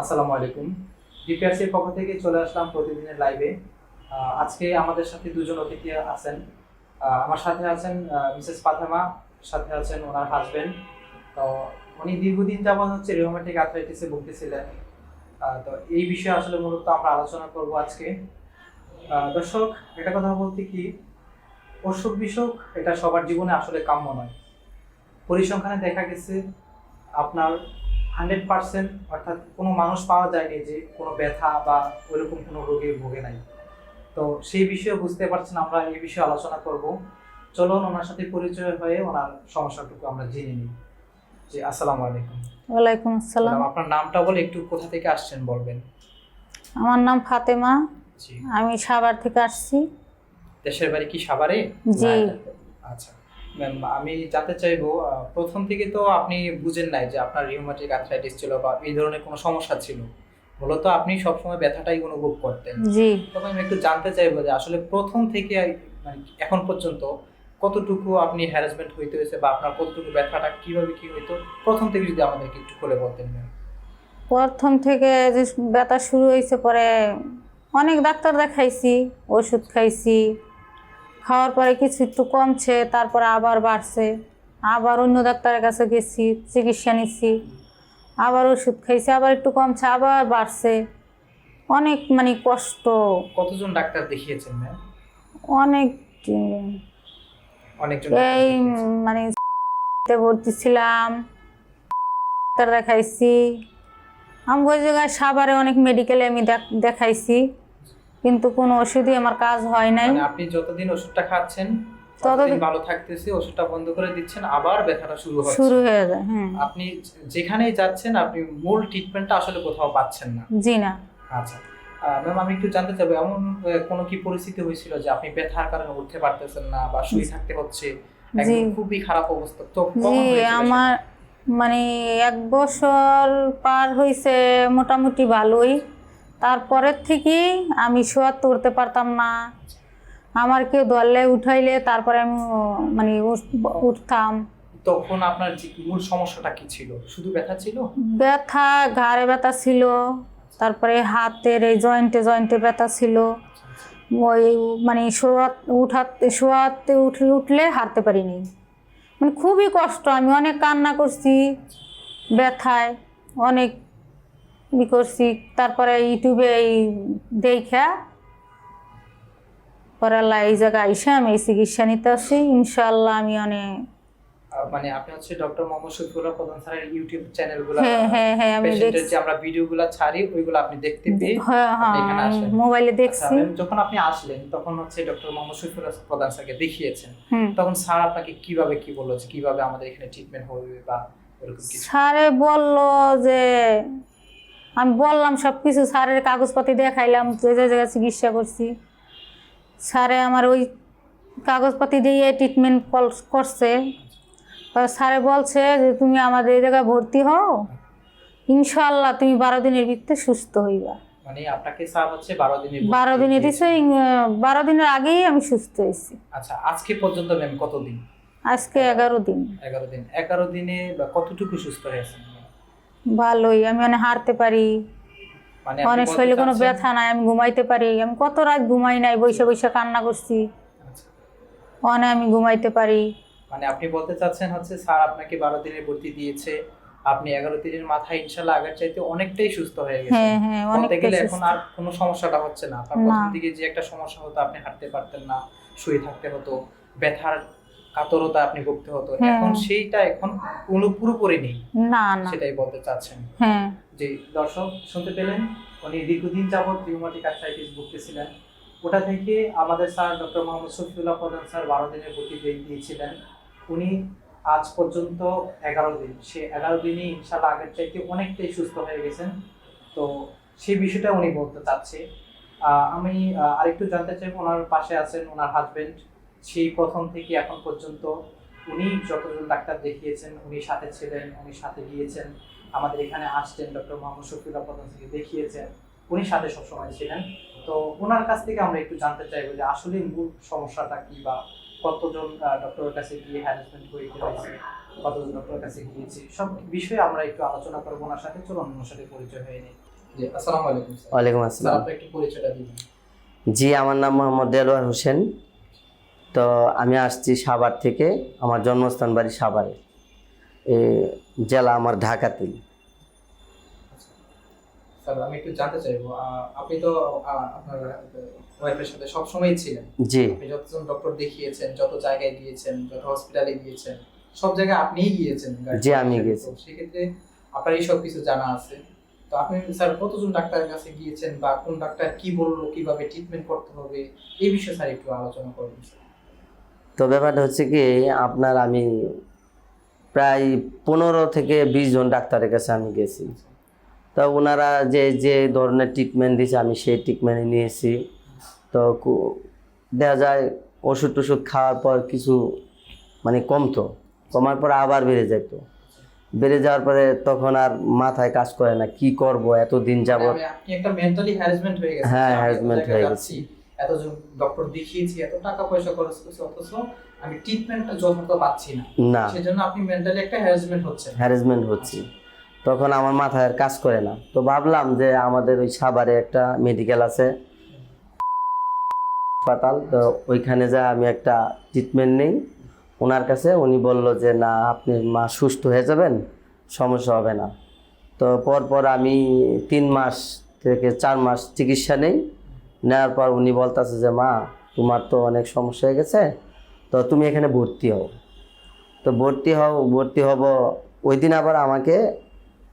আসসালামু আলাইকুম। ডিপিআরসির পক্ষ থেকে চলে আসলাম প্রতিদিনের লাইভে আজকে আমাদের সাথে দুজন অতিথি আছেন। আমার সাথে আছেন মিসেস পাথামা সাথে আছেন ওনার হাজবেন্ড তো উনি দীর্ঘদিন যাবত হচ্ছে রিওমেটিক আর্থ্রাইটিসে ভুগতেছিলেন। তো এই বিষয়ে আসলে মূলত আমরা আলোচনা করব আজকে। দর্শক এটা কথা বলতে কি? অসুখ বিসুখ এটা সবার জীবনে আসলে কাম্য নয়। পরিসংখ্যানে দেখা গেছে, আপনার হান্ড্রেড পার্সেন্ট অর্থাৎ কোনো মানুষ পাওয়া যায়নি যে কোনো ব্যথা বা ওইরকম কোনো রোগে ভোগে নাই। তো সেই বিষয়ে বুঝতে পারছেন আমরা এই বিষয়ে আলোচনা করব। চলুন ওনার সাথে পরিচয় হয়ে ওনার সমস্যাটুকু আমরা জেনে নিই। জি আসসালামু আলাইকুম। ওয়ালাইকুম আসসালাম। আপনার নামটা বলে একটু কোথা থেকে আসছেন বলবেন? আমার নাম ফাতেমা। আমি সাভার থেকে আসছি। দেশের বাড়ি কি সাভারে? জি। আচ্ছা। ম্যাম আমি জানতে চাইব প্রথম থেকে তো আপনি বুঝেন নাই যে আপনার রিউমাটিক আর্থ্রাইটিস ছিল বা এই ধরনের কোনো সমস্যা ছিল। মূলত আপনি সবসময় ব্যথাটাই অনুভব করতেন। জি। তবে আমি একটু জানতে চাইব যে আসলে প্রথম থেকে মানে এখন পর্যন্ত কতটুকু আপনি হ্যারাসমেন্ট হইতে হয়েছে বা আপনার কতটুকু ব্যথাটা কীভাবে কি হইতো? প্রথম থেকে যদি আমাদেরকে একটু খুলে বলতেন ম্যাম প্রথম থেকে যে ব্যথা শুরু হয়েছে পরে অনেক ডাক্তার দেখাইছি ওষুধ খাইছি খাওয়ার পরে কিছু একটু কমছে তারপরে আবার বাড়ছে। আবার অন্য ডাক্তারের কাছে গেছি চিকিৎসা নিচ্ছি। আবার ওষুধ খাইছি আবার একটু কমছে আবার বাড়ছে। অনেক মানে কষ্ট। কতজন ডাক্তার দেখিয়েছেন ম্যাম? অনেক এই মানে ভর্তি ছিলাম ডাক্তার দেখাইছি। আমি ওই জায়গায় সাভারে অনেক মেডিকেলে আমি দেখ- দেখাইছি। কিন্তু কোনো ওষুধই আমার কাজ হয় নাই। মানে আপনি যতদিন ওষুধটা খাচ্ছেন ততদিন- ভালো থাকতেছে ওষুধটা বন্ধ করে দিচ্ছেন আবার ব্যথাটা শুরু হচ্ছে। শুরু হয়ে যায় হ্যাঁ। আপনি যেখানেই যাচ্ছেন আপনি মূল ট্রিটমেন্টটা আসলে কোথাও পাচ্ছেন না। জি না। আচ্ছা। ম্যাম আমি একটু জানতে চাইব এমন কোনো কি পরিস্থিতি হয়েছিল যে আপনি ব্যথার কারণে উঠতে পারতেছেন না বা শুয়ে থাকতে হচ্ছে? একদম খুবই খারাপ অবস্থা। তো আমার মানে এক বছর পার হয়েছে মোটামুটি ভালোই। তারপরের থেকে আমি শোয়াতে উঠতে পারতাম না। আমার কেউ ধরলে উঠাইলে তারপরে আমি মানে উঠ- উঠতাম। তখন আপনার মূল সমস্যাটা কি ছিল? শুধু ব্যথা ছিল? ব্যথা ঘাড়ে ব্যথা ছিল তারপরে হাতের এই জয়েন্টে জয়েন্টে ব্যথা ছিল। ওই মানে শোয়া উঠাতে শোয়াতে উঠে উঠলে হাঁটতে পারিনি। মানে খুবই কষ্ট আমি অনেক কান্না করছি ব্যথায় অনেক ই করছি তারপরে ইউটিউবে এই দেখা পরে আল্লাহ এই জায়গায় আইসা আমি এই চিকিৎসা নিতে আসি ইনশাল্লাহ আমি অনেক মানে আপনি হচ্ছে ডক্টর মোহাম্মদ শফিউল্লাহ প্রধান স্যারের ইউটিউব চ্যানেলগুলো হ্যাঁ হ্যাঁ হ্যাঁ আমি দেখছি। আমরা ভিডিওগুলো ছাড়ি ওইগুলো আপনি দেখতে পেয়ে হ্যাঁ হ্যাঁ। মোবাইলে আচ্ছা, দেখছি। যখন আপনি আসলেন তখন হচ্ছে ডক্টর মোহাম্মদ শফিউল্লাহ প্রধান স্যারকে দেখিয়েছেন তখন স্যার আপনাকে কীভাবে কি বলল কীভাবে আমাদের এখানে ট্রিটমেন্ট হবে বা এরকম কিছু? স্যারে বলল যে আমি বললাম সব কিছু স্যারের কাগজপাতি দেখাইলাম যে যে জায়গায় চিকিৎসা করছি। স্যারে আমার ওই কাগজপাতি দিয়ে ট্রিটমেন্ট করছে। স্যারে বলছে যে তুমি আমাদের এই জায়গায় ভর্তি হও। ইনশাল্লাহ তুমি বারো দিনের ভিতরে সুস্থ হইবা। মানে আপনাকে স্যার হচ্ছে বারো বারো দিনে দিছে বারো দিনের আগেই আমি সুস্থ হয়েছি। আচ্ছা আজকে পর্যন্ত ম্যাম কতদিন? আজকে এগারো দিন। এগারো দিন। এগারো দিনে বা কতটুকু সুস্থ হয়েছেন? ভালোই আমি অনেক হাঁটতে পারি। মানে আপনি অনেক বলতে শরীরে কোনো চাচ্ছেন- ব্যথা নাই আমি ঘুমাইতে পারি। আমি কত রাত ঘুমাই নাই বসে বসে কান্না করছি। আচ্ছা। অনেক আমি ঘুমাইতে পারি। মানে আপনি বলতে চাচ্ছেন হচ্ছে স্যার আপনাকে বারো দিনের ভর্তি দিয়েছে। আপনি এগারো দিনের মাথায় ইনশাল্লাহ আগের চাইতে অনেকটাই সুস্থ হয়ে গেছেন। হ্যাঁ হ্যাঁ বলতে অনেকটা গেলে এখন আর কোনো সমস্যাটা হচ্ছে না। আপনার না। প্রথম দিকে যে একটা সমস্যা হতো আপনি হাঁটতে পারতেন না শুয়ে থাকতে হতো ব্যথার কাতরতা আপনি ভুগতে হতো। এখন সেইটা এখন কোনো পুরোপুরি নেই। না না। সেটাই বলতে চাচ্ছেন। হ্যাঁ যে দর্শক শুনতে পেলেন উনি দীর্ঘদিন যাবৎ রিউমাটিক আর্থ্রাইটিস ভুগতেছিলেন। ওটা থেকে আমাদের স্যার ডক্টর মোহাম্মদ শফিউল্লাহ প্রধান স্যার বারো দিনের দিয়ে দিয়েছিলেন। উনি আজ পর্যন্ত এগারো দিন। সে এগারো দিনই ইনশাল্লাহ আগের চাইতে অনেকটাই সুস্থ হয়ে গেছেন। তো সেই বিষয়টা উনি বলতে চাচ্ছে। আহ, আমি আরেকটু জানতে চাই ওনার পাশে আছেন ওনার হাজবেন্ড সেই প্রথম থেকে এখন পর্যন্ত উনি যতজন ডাক্তার দেখিয়েছেন উনি সাথে ছিলেন উনি সাথে গিয়েছেন আমাদের এখানে আসছেন ডক্টর মোহাম্মদ শফিউল্লাহ প্রধান থেকে দেখিয়েছেন উনি সাথে সবসময় ছিলেন। তো ওনার কাছ থেকে আমরা একটু জানতে চাইব যে আসলে মূল সমস্যাটা কি বা কতজন ডক্টরের কাছে গিয়ে হ্যারাসমেন্ট হইতে হয়েছে কতজন ডক্টরের কাছে গিয়েছি সব বিষয়ে আমরা একটু আলোচনা করব ওনার সাথে। চলুন ওনার সাথে পরিচয় হয়ে নিই। আসসালামু আলাইকুম ওয়ালাইকুম আসসালাম। একটু পরিচয়টা দিবেন জি আমার নাম মোহাম্মদ দেলোয়ার হোসেন। তো আমি আসছি সাভার থেকে আমার জন্মস্থান বাড়ি সাভারে এ, জেলা আমার ঢাকাতেই। স্যার আমি একটু জানতে চাইব আপনি তো আপনার ওয়াইফের সাথে সবসময় ছিলেন। জি। আপনি যতজন ডক্টর দেখিয়েছেন যত জায়গায় গিয়েছেন যত হসপিটালে গিয়েছেন সব জায়গায় আপনিই গিয়েছেন জি, আমি। সেক্ষেত্রে আপনার এই সব কিছু জানা আছে। তো আপনি স্যার কতজন ডাক্তারের কাছে গিয়েছেন বা কোন ডাক্তার কি বলল কীভাবে ট্রিটমেন্ট করতে হবে এই বিষয়ে স্যার একটু আলোচনা করবেন স্যার। তো ব্যাপারটা হচ্ছে কি আপনার আমি প্রায় পনেরো থেকে বিশ জন ডাক্তারের কাছে আমি গেছি। তো ওনারা যে যে ধরনের ট্রিটমেন্ট দিয়েছে আমি সেই ট্রিটমেন্ট নিয়েছি। তো দেখা যায় ওষুধ টষুধ খাওয়ার পর কিছু মানে কমতো কমার পর আবার বেড়ে যেত বেড়ে যাওয়ার পরে তখন আর মাথায় কাজ করে না কি করব এতদিন যাবত মানে আপনি একটা মেন্টালি হ্যারাসমেন্ট হয়ে গেছে হ্যাঁ, এত হয়ে এতজন ডক্টর দেখিয়েছি এত টাকা পয়সা খরচ করছি অথচ আমি ট্রিটমেন্টটা যথাযথ পাচ্ছি না। না। সেজন্য আপনি মেন্টালি একটা হ্যারাসমেন্ট হচ্ছে হ্যারাসমেন্ট হচ্ছে। তখন আমার মাথায় আর কাজ করে না। তো ভাবলাম যে আমাদের ওই সাভারে একটা মেডিকেল আছে। হাসপাতাল তো ওইখানে যা আমি একটা ট্রিটমেন্ট নেই। ওনার কাছে উনি বলল যে না আপনি মা সুস্থ হয়ে যাবেন সমস্যা হবে না। তো পরপর আমি তিন মাস থেকে চার মাস চিকিৎসা নেই। নেওয়ার পর উনি বলতেছে যে মা তোমার তো অনেক সমস্যা হয়ে গেছে তো তুমি এখানে ভর্তি হও। তো ভর্তি হও ভর্তি হব। ওই দিন আবার আমাকে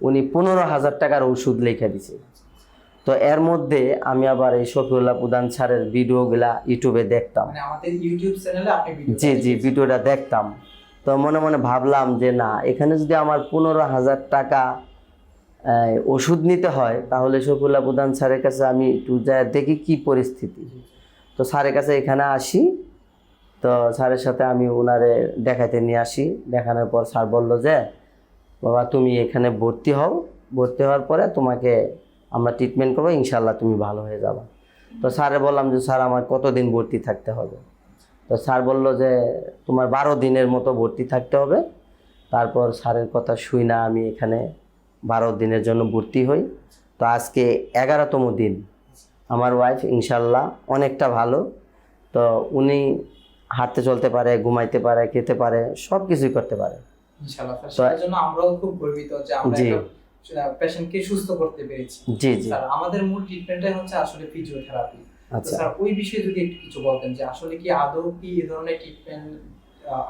উনি পনেরো হাজার টাকার ওষুধ লিখে দিছে। তো এর মধ্যে আমি আবার এই শফিউল্লাহ প্রধান স্যারের ভিডিওগুলা ইউটিউবে দেখতাম। মানে জি জি ভিডিওটা দেখতাম। তো মনে মনে ভাবলাম যে না এখানে যদি আমার পনেরো হাজার টাকা ওষুধ নিতে হয়, তাহলে শফিউল্লাহ প্রধান স্যারের কাছে আমি একটু যা দেখি কি পরিস্থিতি। তো স্যারের কাছে এখানে আসি, তো স্যারের সাথে আমি ওনারে দেখাতে নিয়ে আসি। দেখানোর পর স্যার বলল যে, বাবা, তুমি এখানে ভর্তি হও। ভর্তি হওয়ার পরে তোমাকে আমরা ট্রিটমেন্ট করব ইনশাল্লাহ তুমি ভালো হয়ে যাবে। তো স্যারে বললাম যে, স্যার, আমার কতদিন ভর্তি থাকতে হবে? তো স্যার বলল যে, তোমার বারো দিনের মতো ভর্তি থাকতে হবে। তারপর স্যারের কথা শুই না আমি এখানে বারো দিনের জন্য ভর্তি হই। তো আজকে এগারোতম দিন। আমার ওয়াইফ ইনশাল্লাহ অনেকটা ভালো। তো উনি হাঁটতে চলতে পারে ঘুমাইতে পারে খেতে পারে সব কিছুই করতে পারে। আমরাও খুব গর্বিত যে আমরা জি। পেশেন্টকে সুস্থ করতে পেরেছি। জি জি। স্যার আমাদের মূল ট্রিটমেন্টটাই হচ্ছে আসলে ফিজিওথেরাপি আচ্ছা। স্যার ওই বিষয়ে যদি একটু কিছু বলতেন যে আসলে কি আদৌ কি এই ধরনের ট্রিটমেন্ট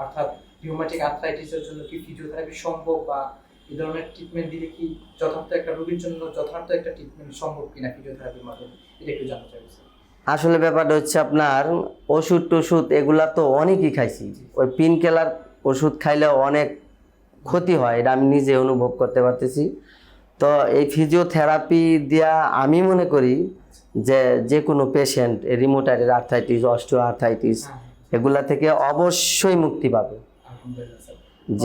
অর্থাৎ রিউমাটিক আর্থ্রাইটিসের জন্য কি ফিজিওথেরাপি সম্ভব বা এই ধরনের ট্রিটমেন্ট দিলে কি যথার্থ একটা রোগীর জন্য যথার্থ একটা ট্রিটমেন্ট সম্ভব কিনা ফিজিওথেরাপির মাধ্যমে? এটা একটু জানতে আসলে ব্যাপারটা হচ্ছে আপনার ওষুধ টষুধ এগুলা তো অনেকই খাইছি। ওই পিন কেলার ওষুধ খাইলে অনেক ক্ষতি হয় এটা আমি নিজে অনুভব করতে পারতেছি। তো এই ফিজিওথেরাপি দিয়া আমি মনে করি যে যে কোনো patient rheumatoid arthritis osteoarthritis এগুলা থেকে অবশ্যই মুক্তি পাবে।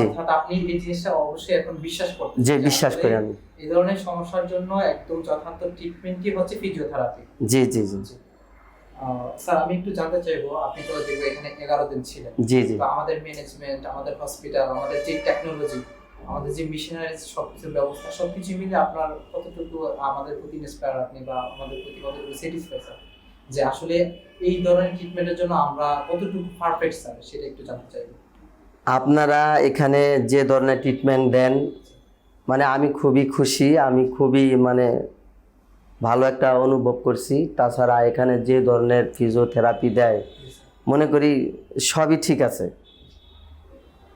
অর্থাৎ আপনি এই জিনিসটা অবশ্যই এখন বিশ্বাস করতেন যে বিশ্বাস করি আমি। এই ধরনের সমস্যার জন্য একদম যথার্থ ট্রিটমেন্টই হচ্ছে ফিজিওথেরাপি জি জি জি। স্যার আমি একটু জানতে চাইব আপনি তো দেখব এখানে এগারো দিন ছিলেন। জি জি। আমাদের ম্যানেজমেন্ট আমাদের হসপিটাল আমাদের যে টেকনোলজি আমাদের যে মিশনারি সবকিছুর ব্যবস্থা সবকিছু মিলে আপনার কতটুকু আমাদের প্রতি ইন্সপায়ার আপনি বা আমাদের প্রতি কতটুকু স্যাটিসফাই স্যার? যে আসলে এই ধরনের ট্রিটমেন্টের জন্য আমরা কতটুকু পারফেক্ট স্যার সেটা একটু জানতে চাইব। আপনারা এখানে যে ধরনের ট্রিটমেন্ট দেন মানে আমি খুবই খুশি আমি খুবই মানে ভালো একটা অনুভব করছি তাছাড়া এখানে যে ধরনের ফিজিওথেরাপি দেয় মনে করি সবই ঠিক আছে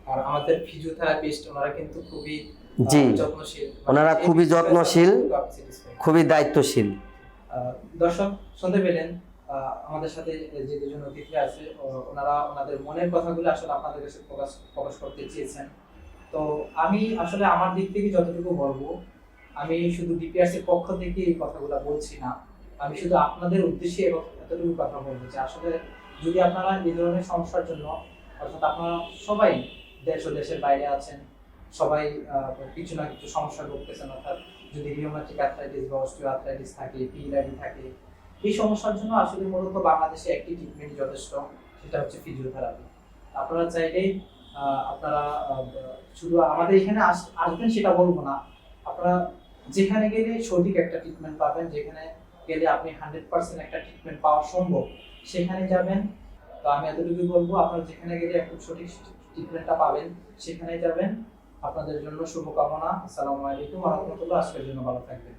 আর আমাদের ফিজিওথেরাপিস্ট ওনারা কিন্তু খুবই জি। ওনারা খুবই যত্নশীল। খুবই দায়িত্বশীল দর্শক শুনতে পেলেন আমাদের সাথে যে দুজন অতিথি আছে ওনারা ওনাদের মনের কথাগুলো আসলে আপনাদের কাছে প্রকাশ প্রকাশ করতে চেয়েছেন। তো আমি আসলে আমার দিক থেকে যতটুকু বলব, আমি শুধু ডিপিআরসি পক্ষ থেকে এই কথাগুলো বলছি না। আমি শুধু আপনাদের উদ্দেশ্যে এতটুকু কথা বলব যে আসলে যদি আপনারা এই ধরনের সমস্যার জন্য, অর্থাৎ আপনারা সবাই দেশ ও দেশের বাইরে আছেন, সবাই কিছু না কিছু সমস্যা ভুগতেছেন, অর্থাৎ যদি রিউমাটিক আর্থ্রাইটিস বা অস্টিও আর্থ্রাইটিস থাকে পিএলআইডি থাকে এই সমস্যার জন্য আসলে মূলত বাংলাদেশে একটি ট্রিটমেন্ট যথেষ্ট, সেটা হচ্ছে ফিজিওথেরাপি আপনারা চাইলেই আপনারা শুধু আমাদের এখানে আস- আসবেন সেটা বলব না। আপনারা যেখানে গেলে সঠিক একটা ট্রিটমেন্ট পাবেন, যেখানে গেলে আপনি হান্ড্রেড পার্সেন্ট একটা ট্রিটমেন্ট পাওয়া সম্ভব, সেখানে যাবেন। তো আমি এতটুকুই বলব, আপনারা যেখানে গেলে একটু সঠিক ট্রিটমেন্টটা পাবেন, সেখানে যাবেন। আপনাদের জন্য শুভকামনা। আসসালামু আলাইকুম রহমতুল্লাহ আজকের জন্য ভালো থাকবেন।